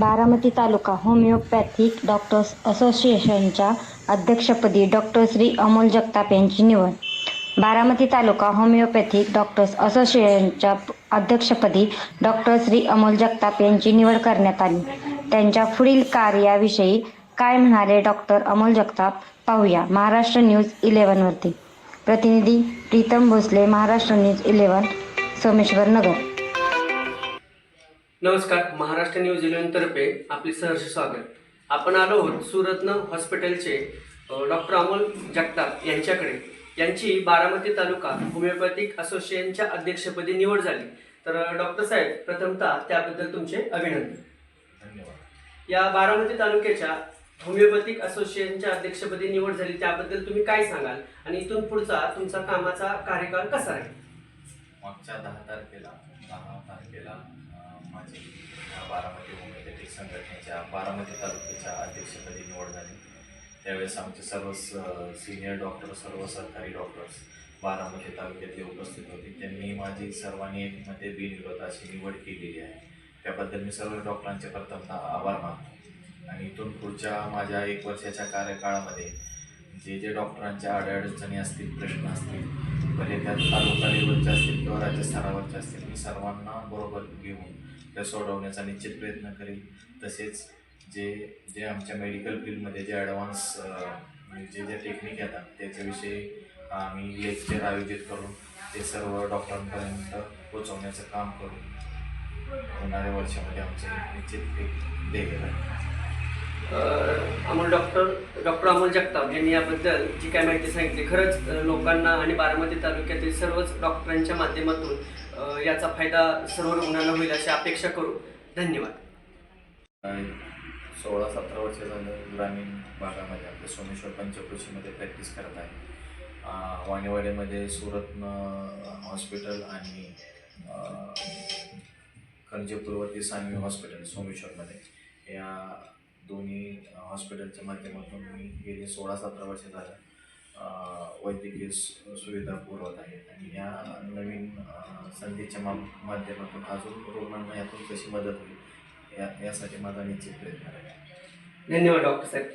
बारामती तालुका homeopathic doctors असोसिएशनच्या अध्यक्षपदी doctor Shri Amol Jagtap यांची निवड. बारामती तालुका होमिओपॅथिक डॉक्टर्स असोसिएशनच्या अध्यक्षपदी डॉक्टर श्री अमोल जगताप यांची निवड करण्यात आली. त्यांच्या पुढील कार्याविषयी काय म्हणाले डॉक्टर अमोल जगताप? पाहूया. महाराष्ट्र न्यूज इलेव्हनवरती. प्रतिनिधी प्रीतम भोसले महाराष्ट्र न्यूज इलेव्हन सोमेश्वर नगर. नमस्कार महाराष्ट्र न्यूज इलेव्हन तर्फे आपले सहर्ष स्वागत. आपण आलो आहोत सुरत्न हॉस्पिटलचे डॉक्टर अमोल जगताप यांच्याकडे. यांची बारामती तालुका होमिओपॅथिक असोसिएशनच्या अध्यक्षपदी निवड झाली. तर डॉक्टर साहेब प्रथमतः त्याबद्दल तुमचे अभिनंदन. धन्यवाद. या बारामती तालुक्याच्या होमिओपॅथिक असोसिएशनच्या अध्यक्षपदी निवड झाली त्याबद्दल तुम्ही काय सांगाल? आणि इथून पुढचा तुमचा कामाचा कार्यकाळ कसा आहे मागच्या दहा तारखेला दहा तारखेला माझी बारामती होमिओपॅथिक संघटनेच्या बारामती तालुक्याच्या अध्यक्षपदी निवड झाली. त्यावेळेस आमचे सर्व सिनियर डॉक्टर सर्व सरकारी डॉक्टर्स बारामती तालुक्यातले उपस्थित होते. त्यांनी माझी सर्वांनी एकमध्ये बिनविरोध अशी निवड केलेली आहे. त्याबद्दल मी सर्व डॉक्टरांचे प्रथमतः आभार मानतो. आणि इथून पुढच्या माझ्या एक वर्षाच्या कार्यकाळामध्ये जे जे डॉक्टरांच्या अडचणी असतील प्रश्न असतील भले त्या तालुका लेवलचे असतील किंवा राज्यस्तरावरचे असतील मी सर्वांना बरोबर घेऊन त्या सोडवण्याचा निश्चित प्रयत्न करेल तसेच जे जे आमच्या मेडिकल फील्डमध्ये जे ॲडव्हान्स जे जे टेक्निक येतात त्याच्याविषयी आम्ही लेक्चर आयोजित करून ते सर्व डॉक्टरांपर्यंत पोचवण्याचं काम करू होणाऱ्या वर्षामध्ये आमचे निश्चित एक ध्येय आहे. अमोल डॉक्टर डॉक्टर अमोल जगताप यांनी याबद्दल जी काय माहिती सांगितली खरंच लोकांना आणि बारामती तालुक्यातील सर्वच डॉक्टरांच्या माध्यमातून याचा फायदा सर्व रुग्णांना होईल अशी अपेक्षा करू. धन्यवाद. सोळा सतरा वर्ष झालं ग्रामीण भागामध्ये आपल्या सोमेश्वर पंचकृषीमध्ये प्रॅक्टिस करत आहे. अं, सुरतनं हॉस्पिटल आणि अं, सानवी हॉस्पिटल सोमेश्वरमध्ये. या दोन्ही हॉस्पिटलच्या माध्यमातून मी गेले सोळा सतरा वर्ष झालं. वैद्यकीय सुविधा पुरवत आहे. आणि या नवीन संधीच्या मा माध्यमातून अजून रुग्णांना यातून कशी मदत होईल या यासाठी माझा निश्चित प्रयत्न आहे. धन्यवाद डॉक्टर साहेब.